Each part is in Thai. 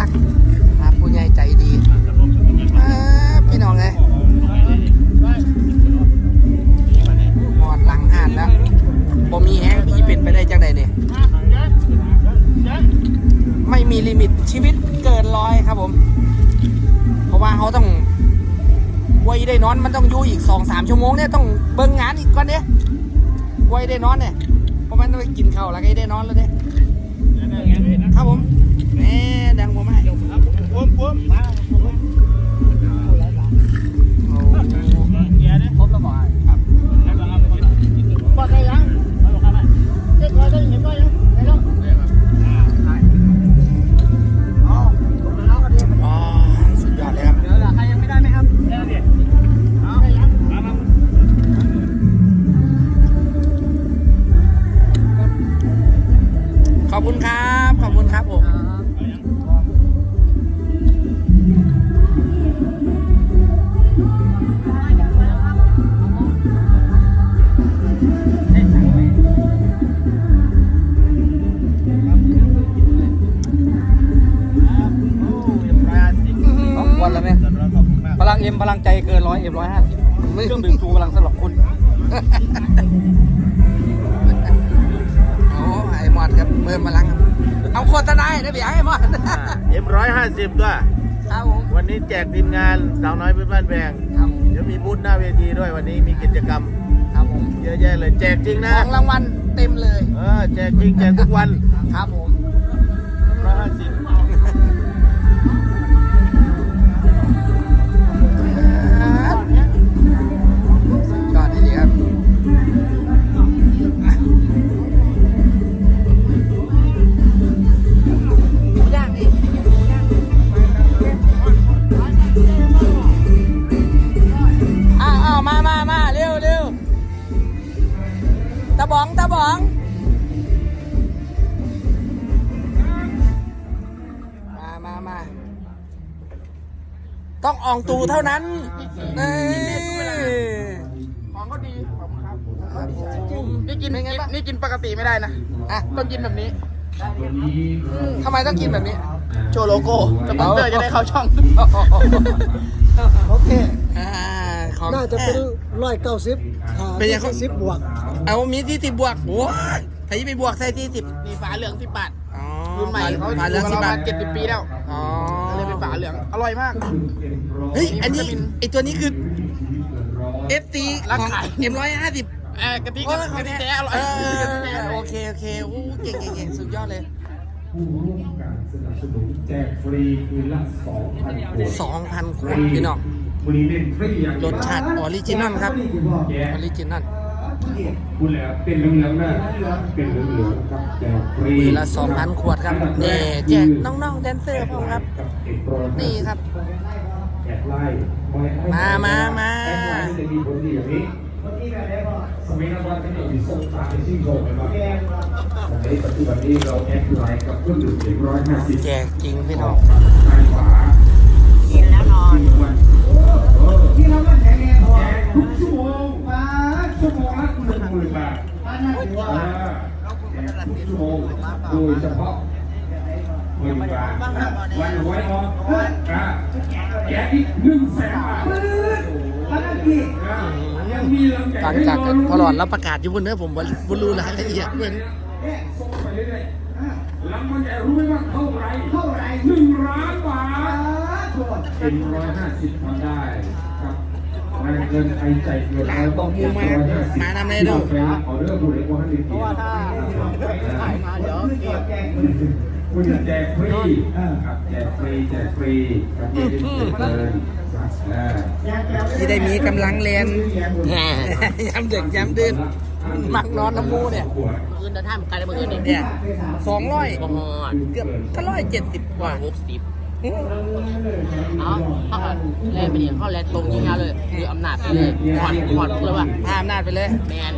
รักครับผู้ใหญ่ใจดีอ่าพี่น้องเลยหอดหลังหานแล้วบ่มีแห้งพี่เป็นไปได้จังใดเนี่ยไม่มีลิมิตชีวิตเกินร้อยครับผม เพราะว่าเขาต้องไว้ได้นอนมันต้องอยู่อีกสองสามชั่วโมงเนี่ยต้องเบิ่งงานอีกก่อนเนี่ยไว้ได้นอนเนี่ยเพราะมันต้องไปกินข้าวแล้วก็ได้นอนแล้วเนี่ย ขอบคุณครับผมของวันแล้วไหมพลังเอ็มพลังใจเกินร้อยเอ็มร้อยห้าสิบเครื่องดื่มชูพลังสำหรับคุณโอ้ไอ้หมอดครับเพิ่มพลังครับเอาโฆษณาให้ได้เบียงไอ้หมอดเอ็มร้อยห้าสิบด้วยครับผมวันนี้แจกทีมงานสาวน้อยเพื่อนบ้านแพงครับเดี๋ยวมีบูธหน้าเวทีด้วยวันนี้มีกิจกรรมครับผมเยอะแยะเลยแจกจริงขนะองรางวัลเต็มเลย เออแจกจริงแจกทุกวันครับผม มามามา ต้องอองตูเท่านั้นนี่ของก็ดีขอบคุณครับครับผมนี่กินเป็นไงบ้างนี่กินปกติไม่ได้นะอะต้องกินแบบนี้ทำไมต้องกินแบบนี้ โชว์โลโก้สปอนเซอร์จะได้เข้าช่อง โอเคอ่าของน่าจะเป็นร้อยเก้าสิบเป็นยังไงสิบบวก เอามีที่สิบบวกโอ้ยถ้าจะไปบวกใส่ที่สิบนี่ฝาเหลืองสิบบาทอ๋อ รุ่นใหม่เขาผ่านเรื่องสิบบาทเจ็ดสิบปีแล้วอ๋อเลยเป็นฝาเหลืองอร่อยมากเฮ้ยอันนี้วิตามินไอตัวนี้คือเอฟซีรักของขายเอ็มร้อยห้าสิบเออกะทิโอ้กะยของทิแท้แท้อร่อยเออกะทิแท้อร่โออยเคโอเคโอ้เก่งเก่งเก่งสุดยอดเลยผู้ร่วมการสนับสนุนแจกฟรีคืนละ2,000ขวดสองพันขวดพี่น้องวันนี้เป็นฟรีอย่างรสชาติออริจินอลครับแจอกอริจินอล คุณแล้วเป็นเหลืองๆนะเป็นเหลืองๆครับแจกฟรีปีละสองพันขวดครับนี่แจกน้องๆแดนเซอร์ผมครับ นี่ครับ แจกไล่มามามาแอดไลน์จะมีผลดีอย่างนี้สมัยนั้นว่าที่เรามีส่งตาในชื่อโชว์เลยว่าสมัยปัจจุบันนี้เราแอดไลน์กับเครื่องดื่มเอ็มร้อยห้าสิบแจกจริงพี่น้อง อกแจกอีกหนึ่งแสนบาทยังมีลำแจกหลังจากพอหลอดรับประกาศอยู่บนเนื้อผมบ่บ่รู้รายละเอียดเหมือนส่งไปเรื่อยๆรางวัลใหญ่รู้ไหมว่าเท่าไหรเท่าไหรหนึ่งล้านบาทเป็นร้อยห้าสิบทำได้ครับแรงเกินใครใจเกินเราต้องเก็บร้อยห้าสิบมานำเลยด้อออเดอร์บุหรี่ว่าห้ดีเพราะว่าถ้าขายมาเดี๋ยวเก็บ คุณแจกฟรีครับแจกฟรีแจกฟรีครับไม่ได้เสียเกินอ่าที่ได้มีกำลังเรียนย้ำเด็กย้ำดื่นมักนอนน้ำมูเนี่ยคืนเดินทางไกลเลยเมื่อคืนนี้เนี่ยสองร้อยบ่ฮอดเกือบถ้าร้อยเจ็ดสิบกว่าหกสิบเอาเขาก็แลนไปนี่เขาแลนตรงยิงงานเลยคืออำนาจไปเลยหอดหอดเลยว่าพาอำนาจไปเลยแมน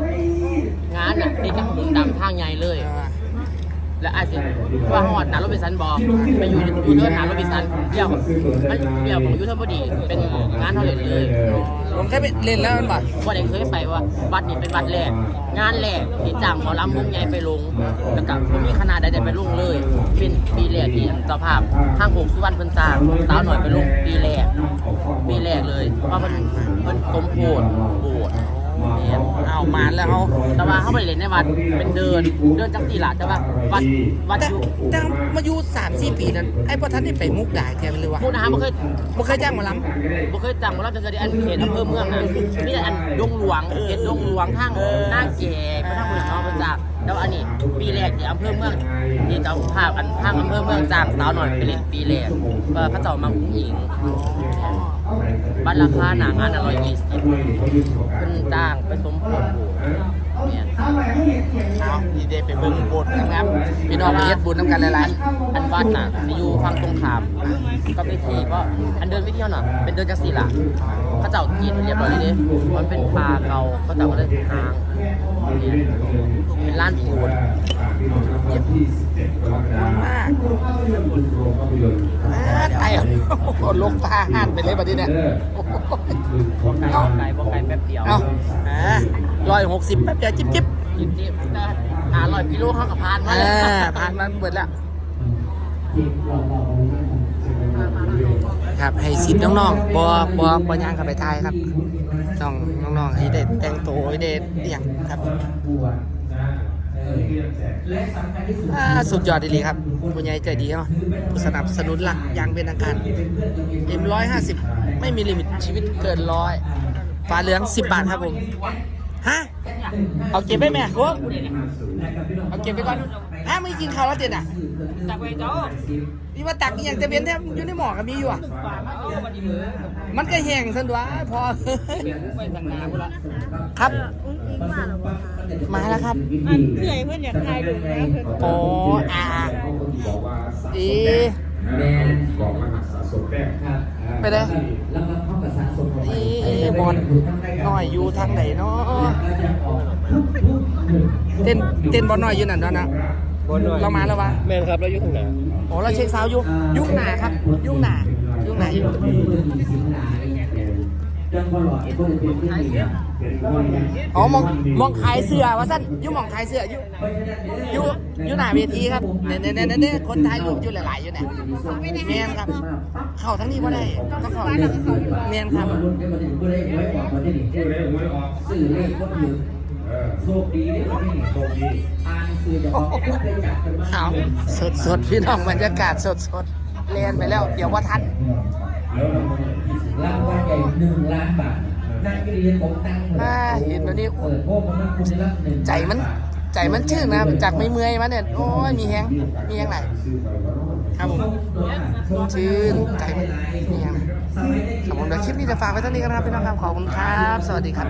งานน่ะนี่กับมุมดำทางใหญ่เลยอ่า แลแล้วอาจจะว่าฮอดหนารบินสันบอกไปอยู่อยู่เทิร์นหนารบินสันเดี่ยวมันเดี่ยวของยูทิร์นพอดีเป็นงานเท่าเลยเลยผมแค่ไปเล่นแล้วมันบ่ะว่าได้เคยไปว่าวัดนี้เป็นวัดแรกงานแรกที่จ้างหมอลำวงใหญ่ไปลงแล้วก็ผมมีคณะใดๆไปลงเลย เป็นปีแรกที่เจ้าภาพทางโขกสุวรรณเพิ่นจ้างสาวหน่อยไปลงปีแรกปีแรกเลยเพราะมันมันสมโพธิ แล้วเอาแต่ว่าเขาไปเล่นในวัดเป็นเดินเดินจังสี่หละแต่ว่าวัดวัดแต่อยู่แต่มาอยู่สามสี่ปีนั้นไอ้พ่อท่านได้ไปมุกดาแกมันเลยวะพูดนะฮะบ่เคยบ่เคยจ้างหมาล้บ่เคยจังว่าเราจะเคยได้อันเขตอำเภอเมืองนะมีแต่อันดงหลวงเขตดงหลวงทางหน้าแก่ไปทางเมืองนอกเพิ่นจ้างแล้วอันนี้ปีแรกที่อำเภอเมืองที่เจ้าภาพอันทางอำเภอเมืองจ้างสาวหน่อยไปเล่นปีแรกว่าเขาเจ้ามาผู้หญิงบัต ราคาหนังอันอร่อยยี่สิบคุณต่างไปสมบูรณ์ เนี่ยำเอาดีเดไปเบิ่งโบสถ์นะครับพี่น้องไปเฮ็ดบุญน้ำกันหลายอันวัดน่ะจะอยู่ฝั่งตรงข้ามก็พิธีเพราะอันเดินวิธีน่ะเป็นเดินจังสี่หละเขาเจ้ากินเรียบร้อยเลยเด้มันเป็นปลาเก่าเขาเจ้าก็เลยหางเนี่ยเป็นร้านปูนๆมากอ่าไอ้โอ้โหลงตาหันไปเลยบัดนี้เนี่ยโอ้โหไก่ไก่บ่ไก่แป๊บเดียวเอาอ่า ร้อยหกสิบแป๊บเดียวจิ๊บจิ๊บจิ๊บจิ๊บหาร้อยกิโลเข้ากับพานมาอ่าเลยผ่านมันเบิดแล้วครับ ให้สิทธิ์น้องๆบอบอบอย่างเข้าไปทายครับน้องน้องๆให้ได้แต่งตัวให้ได้อหย่างครับอ่าสุดยอดดีๆครับผู้ใหญ่ใจดีเนาะผู้สนับสนุนหลักอย่างเป็นทางการ M150 ไม่มีลิมิตชีวิตเกินร้อยฟ้าเหลือง10บาทครับผม ฮะ เอาเก็บไปแม่ครัวเอาเก็บไปก่อนฮะไม่กินข้าวแล้วเต็นอะจักไปเจ้านี่ว่าตักอหย่างจะเป็นแทบอยู่ในหมอก็มีอยู่อะ มันก็แห้งสันวะพอไปทางนาพุ่นละครับอุ้งอิงมาแล้วบ่คะมาแล้วครับอันเพื่อนเพื่อนอยากถ่ายรูปนะเพื่อนโอ้อาอี แม่บอกรหัสสะสมแต้มไปเลยอีบอลน้อยอยู่ทางไหนเนาะเต้นเต้นบอลน้อยอยู่นั่นเนาะนะเรามาแล้ววะแม่นครับแล้วยุทธนาโอ้เราเช็คซาวด์อยู่ยุ่งหนาครับ ยุ่งหนายุ่งหนาอ ยู่อ๋อมองมองขายเสือว่าสั้นยุ่มองขายเสือยู่ยู่ยู่หน้าเวทีครับเนี่ยเนี่ยเนี่ยเนี่ยคนถ่ายรูปยู่หลายๆอยู่เนี่ยเมียนครับ เข้าทั้งนี้ก็ได้ต้องเข้าเมียนครับสื่อเลขก็ถือโชคดีได้ไหมนี่โชคดีอ่านสื่อจะบอกก็ไปจับกันมาเอาสดสดพี่น้องบรรยากาศสดสดเรียนไปแล้ว เดี๋ยวว่าทัน หญ่หนึ่งล้านบาทนั่งเรียนผมตั้งอ่าเห็นตัวนี้เปิดโพกมันคุณได้รับหนึ่งใจมันใจมันชื่นนะจากไม่เมื่อยมาเนี่ยโอ้ยมีแฮงมีแฮงไหนครับผมชื่นใจมันมีแฮงไหนครับผมเดี๋ยวคลิปนี้จะฝากไว้เท่านี้กันนะครับพี่น้องครับขอบคุณครับ สวัสดีครับ